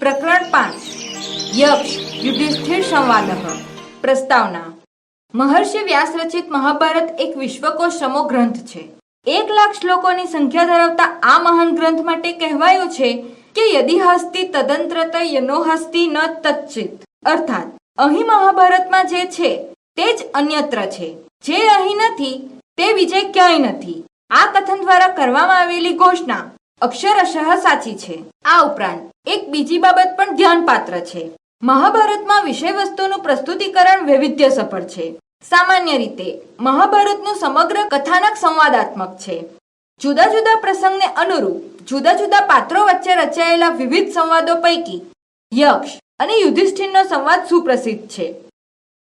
પ્રકરણ પાંચ. યક્ષ, યુધિષ્ઠિર સંવાદ પ્રસ્તાવના. મહર્ષિ વ્યાસ રચિત મહાભારત એક વિશ્વકોશ સમો ગ્રંથ છે. એક લાખ શ્લોકોની સંખ્યા ધરાવતા આ મહાન ગ્રંથ માટે કહેવાયું છે કે યદિ હસ્તિ તદંત્રત યનો હસ્તિ ન તચ્ચિત અર્થાત, અહીં મહાભારતમાં જે છે, તે જ અન્યત્ર છે. જે અહીં નથી, તે વિજય ક્યાંય નથી. આ કથન દ્વારા કરવામાં આવેલી ઘોષણા અક્ષરશઃ સાચી છે. આ ઉપરાંત એક બીજી બાબત પણ ધ્યાનપાત્ર છે. મહાભારતમાં વિષય વસ્તુનું પ્રસ્તુતિકરણ વૈવિધ્ય સફળ છે. સામાન્ય રીતે, મહાભારતનું સમગ્ર કથાનક સંવાદાત્મક છે. જુદા જુદા પ્રસંગને અનુરૂપ, જુદા જુદા પાત્રો વચ્ચે રચાયેલા વિવિધ સંવાદો પૈકી, યક્ષ અને યુધિષ્ઠિરનો સંવાદ સુપ્રસિદ્ધ છે.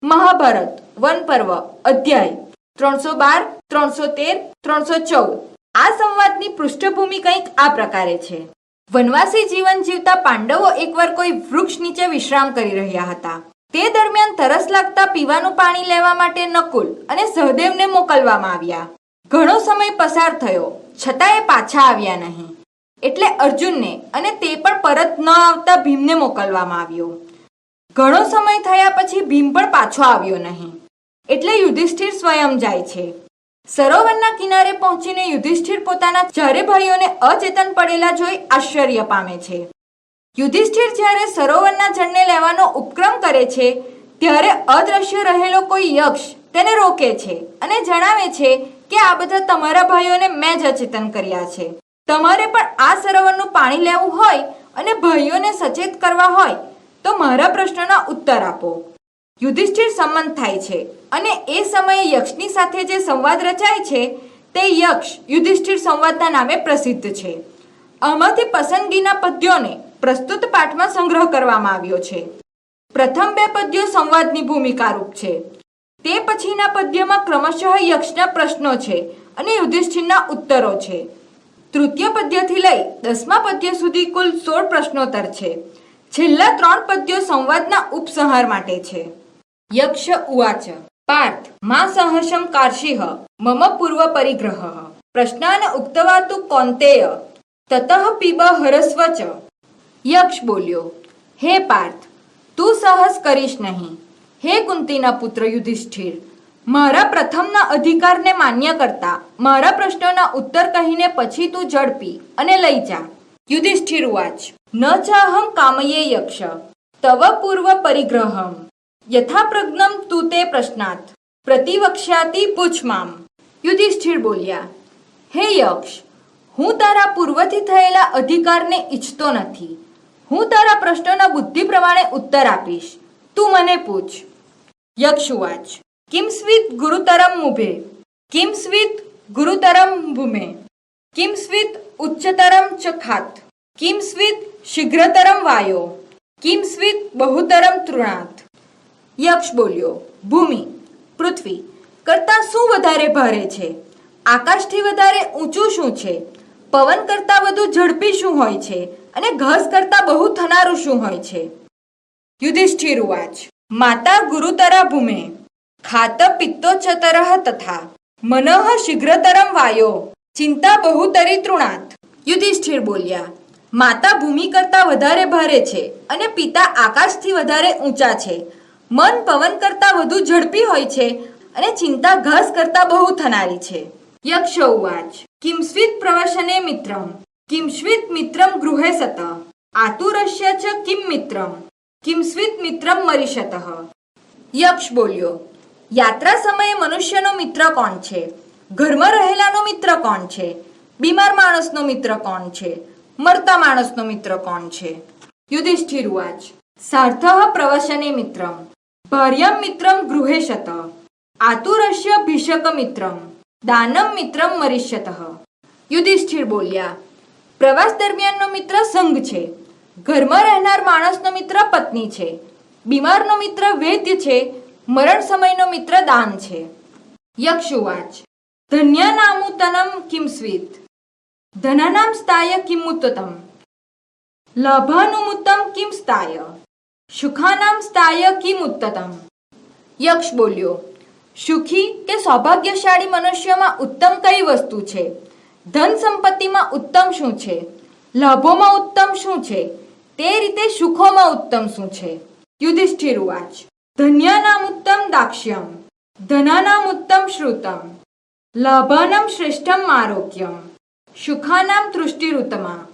મહાભારત, વન પર્વ, અધ્યાય, ત્રણસો બાર, ત્રણસો તેર, ત્રણસો ચૌદ. આ સંવાદની પૃષ્ઠભૂમિ કંઈક આ પ્રકારે છે. વનવાસી જીવન જીવતા પાંડવો એકવાર કોઈ વૃક્ષ નીચે વિશ્રામ કરી રહ્યા હતા. તે દરમિયાન તરસ લાગતા પીવાનું પાણી લેવા માટે નકુલ અને સહદેવને મોકલવામાં આવ્યા. ઘણો સમય પસાર થયો, છતાં એ પાછા આવ્યા નહીં. એટલે અર્જુનને અને તે પણ પરત ન આવતા ભીમને મોકલવામાં આવ્યો. ઘણો સમય થયા પછી ભીમ પણ પાછો આવ્યો નહીં. એટલે યુધિષ્ઠિર સ્વયં જાય છે. સરોવરના કિનારે પહોંચીને યુધિષ્ઠિર પોતાના ચારે ભાઈઓને અચેતન પડેલા જોઈ આશ્ચર્ય પામે છે. યુધિષ્ઠિર જ્યારે સરોવરના જળને લેવાનો ઉપક્રમ કરે છે, ત્યારે અદ્રશ્ય રહેલો કોઈ યક્ષ તેને રોકે છે અને જણાવે છે કે આ બધા તમારા ભાઈઓને મેં જ અચેતન કર્યા છે. તમારે પણ આ સરોવરનું પાણી લેવું હોય અને ભાઈઓને સચેત કરવા હોય, તો મારા પ્રશ્નના ઉત્તર આપો. યુધિષ્ઠિર સંમત થાય છે અને એ સમયે યક્ષની સાથે જે સંવાદ રચાય છે, તે યક્ષ યુધિષ્ઠિર સંવાદના નામે પ્રસિદ્ધ છે. આમાંથી પસંદગીના પદ્યોને પ્રસ્તુત પાઠમાં સંગ્રહ કરવામાં આવ્યો છે. પ્રથમ બે પદ્યો સંવાદની ભૂમિકારૂપ છે. તે પછીના પદ્યમાં ક્રમશઃ યક્ષના પ્રશ્નો છે અને યુધિષ્ઠિરના ઉત્તરો છે. તૃતીય પદ્યથી લઈ દસમા પદ્ય સુધી કુલ સોળ પ્રશ્નોત્તર છે. છેલ્લા ત્રણ પદ્યો સંવાદના ઉપસંહાર માટે છે. યક્ષ ઉવાચ. પાર્થ, મા સહસમ કાર્ષિહ મમ પૂર્વ પરિગ્રહ. પ્રશ્નાન ઉક્તવા તુ કોંતેય, તતઃ પીબ હરસ્વ ચ યક્ષ બોલ્યો, હે પાર્થ, તું સાહસ કરીશ નહીં. હે કુંતીના પુત્ર યુધિષ્ઠિર, મારા પ્રથમના અધિકારને માન્ય કરતા, મારા પ્રશ્નોના ઉત્તર કહીને પછી તું ઝડપી અને લઈ જા. યુધિષ્ઠિર ઉવાચ, ન ચાહમ કામયે યક્ષ. તવ પૂર્વ પરિગ્રહમ. યથા પ્રજ્ઞમ તું તે પ્રશ્નાત પ્રતિવક્ષ્યાતિ પૂછ મામ. યુધિષ્ઠિર બોલ્યા, હે યક્ષ, હું તારા પૂર્વથી થયેલા અધિકારને ઈચ્છતો નથી. હું તારા પ્રશ્નોના બુદ્ધિ પ્રમાણે ઉત્તર આપીશ. તું મને પૂછ. યક્ષુવાચ કિમ સ્વિત ગુરુતરમ મુભે? કિમ સ્વિત ગુરુતરમ ભૂમે? કિમ સ્વિત ઉચ્ચતરમ ચ ખાત? કિમ શીઘ્રતરમ વાયો? કિમ સ્વિત બહુતરમ તૃણાત? યક્ષ બોલ્યો, ભૂમિ, પૃથ્વી કરતાં શું વધારે ભારે છે? આકાશથી વધારે ઊંચું શું છે? પવન કરતાં વધુ ઝડપી શું હોય છે? અને ઘસ કરતાં બહુ થનારું શું હોય છે? યુધિષ્ઠિર ઉવાચ, માતા ગુરુતરા ભૂમે, ખાત પિત્તોચ્ચતરઃ તથા, મનઃ શીઘ્રતરમ વાયો, ચિંતા બહુતરી તૃણાત. યુધિષ્ઠિર બોલ્યા, માતા ભૂમિ કરતાં વધારે ભારે છે અને પિતા આકાશથી વધારે ઊંચા છે. મન પવન કરતાં વધુ ઝડપી હોય છે અને ચિંતા ઘસ કરતાં બહુ થનારી છે. યક્ષ ઉવાચ કિમસ્વિત પ્રવશને મિત્રમ. કિમસ્વિત મિત્રમ ગૃહે સત આતુરસ્ય ચ કિમ મિત્રમ. કિમસ્વિત મિત્રમ મરીશતઃ યક્ષ બોલ્યો, યાત્રા સમયે મનુષ્યનો મિત્ર કોણ છે? ઘરમાં રહેલાનો મિત્ર કોણ છે? બીમાર માણસનો મિત્ર કોણ છે? મરતા માણસનો મિત્ર કોણ છે? યુધિષ્ઠિર ઉવાચ. સાર્થઃ પ્રવશને મિત્રમ. ભાર્યમ મિત્રમ ગૃહે શત આતુરસ્ય ભીષક મિત્રમ દાનમ મિત્રમ મરિષ્યતઃ યુધિષ્ઠિર બોલ્યા પ્રવાસ દરમિયાનનો મિત્ર સંઘ છે ઘરમાં રહેનાર માણસનો મિત્ર પત્ની છે બીમારનો મિત્ર વૈદ્ય છે મરણ સમયનો મિત્ર દાન છે યક્ષુવાચ ધન્ય નામુતનમ કિંસ્વિત ધનાનામસ્તાય કિમુત્તમ લાભાનુમુત્તમ કિમસ્તાય સુખાનામસ્તાય કિમ ઉત્તતમ યક્ષ બોલ્યો સુખી કે સૌભાગ્યશાળી મનુષ્યમાં ઉત્તમ કઈ વસ્તુ છે ધન સંપત્તિમાં ઉત્તમ શું છે લાભોમાં ઉત્તમ શું છે તે રીતે સુખોમાં ઉત્તમ શું છે યુધિષ્ઠિર ઉવાચ ધન્યાનામ ઉત્તમ દાક્ષ્યમ ધનાનામ ઉત્તમ શ્રુતમ લાભાનામ શ્રેષ્ઠમ આરોગ્યમ સુખાનામ તૃષ્ટિરુતમા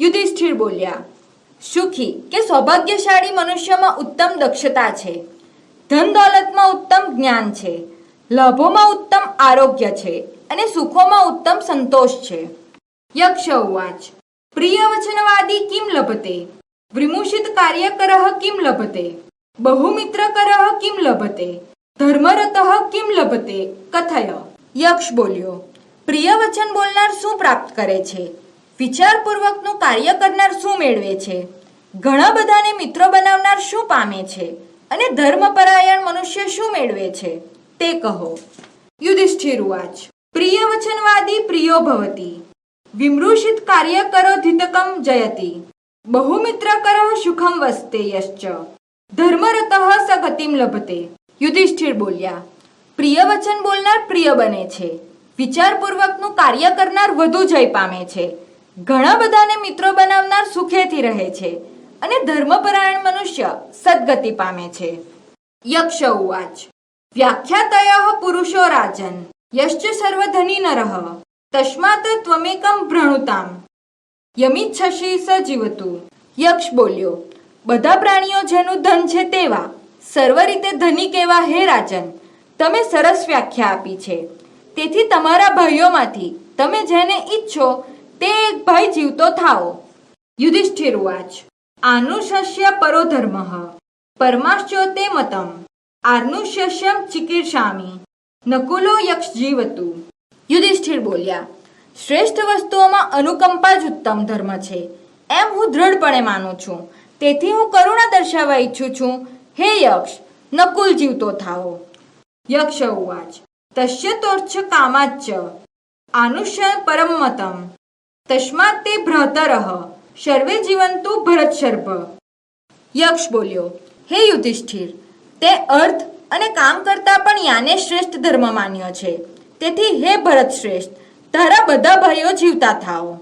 યુધિષ્ઠિર બોલ્યા સુખી કે સૌભાગ્યશાળી મનુષ્યમાં ઉત્તમ દક્ષતા છે. ધન દોલતમાં ઉત્તમ જ્ઞાન છે. લાભોમાં ઉત્તમ આરોગ્ય છે અને સુખોમાં ઉત્તમ સંતોષ છે. યક્ષ ઉવાચ પ્રિય વચનવાદી કિમ લભતે? વિમુષિત કાર્યકરઃ કિમ લભતે? બહુમિત્રકરઃ કિમ લભતે? ધર્મરતઃ કિમ લભતે? કથય. યક્ષ બોલ્યો. પ્રિય વચન બોલનાર શું પ્રાપ્ત કરે છે? વિચારપૂર્વકનું કાર્ય કરનાર શું મેળવે છે? ઘણા બધાને મિત્રો બનાવનાર શું પામે છે? અને ધર્મપરાયણ મનુષ્ય શું મેળવે છે? તે કહો. યુધિષ્ઠિર ઉવાચ. પ્રિય વચનવાદી પ્રિયો ભવતી. વિમૃષિત કાર્ય કરો ધિતકમ જયતિ. બહુમિત્ર કરો સુખમ વસ્તે યશ્ચ. ધર્મરતઃ સગતિમ લભતે. યુધિષ્ઠિર બોલ્યા, પ્રિય વચન બોલનાર પ્રિય બને છે. વિચારપૂર્વકનું કાર્ય કરનાર વધુ જય પામે છે. ઘણા બધાને મિત્રો બનાવનાર સુખેથી રહે છે અને ધર્મપરાયણ મનુષ્ય સદગતિ પામે છે. યક્ષ ઉવાચ વ્યાખ્યાતય પુરુષો રાજન. યશ્ચ સર્વધની નરહ. તસ્માત ત્વમેકમ ભ્રણુતામ. યમિચ્છસી સ જીવતું. યક્ષ બોલ્યો, બધા પ્રાણીઓ જેનું ધન છે તેવા. સર્વ રીતે ધનિક એવા હે રાજન? તમે સરસ વ્યાખ્યા આપી છે. તેથી તમારા ભાઈઓમાંથી તમે જેને ઈચ્છો તે એક ભાઈ જીવતો થાઓ. યુધિષ્ઠિર ઉવાચ આનુશસ્ય પરો ધર્મ. પરમાશ્ચોતે મતમ આર્નુષ્યસ્યમ ચિકીર્ષામી, નકુલો યક્ષ જીવતુ. યુધિષ્ઠિર બોલ્યા, શ્રેષ્ઠ વસ્તુઓમાં અનુકંપા જ ઉત્તમ ધર્મ છે. એમ હું દ્રઢપણે માનું છું. તેથી હું કરુણા દર્શાવવા ઈચ્છું છું. હે યક્ષ, નકુલ જીવતો થાઓ. યક્ષ ઉવાચ તસ્ય તોર્ચ કામાચ્ચ આનુષ્ય પરમ મતમ તસ્માત તે ભ્રાતરઃ સર્વે જીવંતુ ભરત સર્પ યક્ષ બોલ્યો હે યુધિષ્ઠિર તે અર્થ અને કામ કરતા પણ યાને શ્રેષ્ઠ ધર્મ માન્યો છે. તેથી હે ભરત શ્રેષ્ઠ તારા બધા ભાઈઓ જીવતા થાઓ.